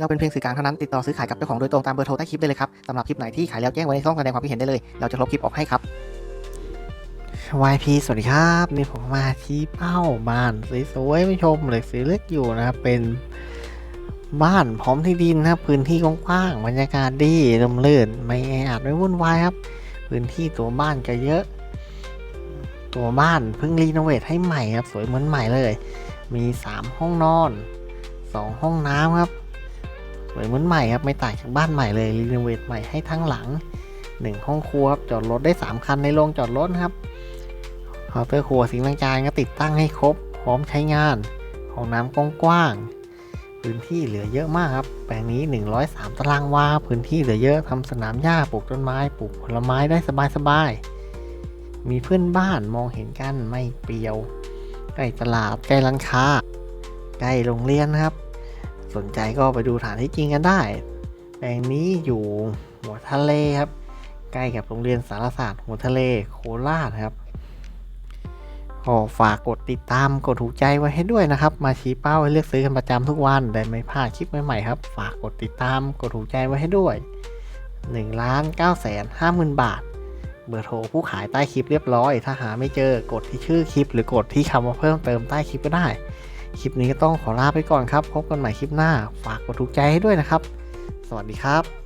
เราเป็นเพียงสื่อกลางเท่านั้นติดต่อซื้อขายกับเจ้าของโดยตรงตามเบอร์โทรใต้คลิปได้เลยครับสำหรับคลิปไหนที่ขายแล้วแจ้งไว้ในช่องแสดงความคิดเห็นได้เลย เราจะลบคลิปออกให้ครับ YP สวัสดีครับนี่ผมมาที่เป้าบ้านสวยๆไม่ชมเล็กสีเล็กอยู่นะครับเป็นบ้านพร้อมที่ดินนะครับ พื้นที่กว้างๆบรรยากาศดีลมลื่นไม่แออัดไม่วุ่นวายครับ พื้นที่ตัวบ้านก็เยอะ ตัวบ้านเพิ่งรีโนเวทให้ใหม่ครับ สวยเหมือนใหม่เลย มี 3 ห้องนอน 2 ห้องน้ำครับ สวยเหมือนใหม่ครับไม่ต่างจากบ้านใหม่เลยรีโนเวทใหม่ให้ทั้งหลัง 1 ห้องครัวครับจอดรถได้ 3 คันในโรงจอดรถครับเคาน์เตอร์ครัวสิ่งต่างๆก็ติดตั้งให้ครบ พร้อมใช้งานห้องน้ำกว้างๆพื้นที่เหลือเยอะมากครับ แปลงนี้ 103 ตารางวาพื้นที่เหลือเยอะทำสนามหญ้าปลูกต้นไม้ปลูกผลไม้ได้สบายๆมีเพื่อนบ้านมองเห็นกันไม่เปรียว ใกล้ตลาดใกล้ร้านค้าใกล้โรงเรียนครับ สนใจก็ไปดูฐานที่จริงกันได้ แปลงนี้อยู่หัวทะเลครับ ใกล้กับโรงเรียนสารศาสตร์หัวทะเลโคราชครับก็ฝากกดติดตามกดถูกใจไว้ให้ด้วยนะครับ มาชี้เป้าให้เลือกซื้อกันประจำทุกวันได้ไม่พลาดคลิปใหม่ๆครับ ฝากกดติดตามกดถูกใจไว้ให้ด้วย1ล้าน9แสน5หมื่นบาท เบอร์โทรผู้ขายใต้คลิปเรียบร้อย ถ้าหาไม่เจอกดที่ชื่อคลิป หรือกดที่คำว่าเพิ่มเติมใต้คลิปก็ได้ คลิปนี้ก็ต้องขอลาไปก่อนครับ พบกันใหม่คลิปหน้า ฝากกดถูกใจให้ด้วยนะครับ สวัสดีครับ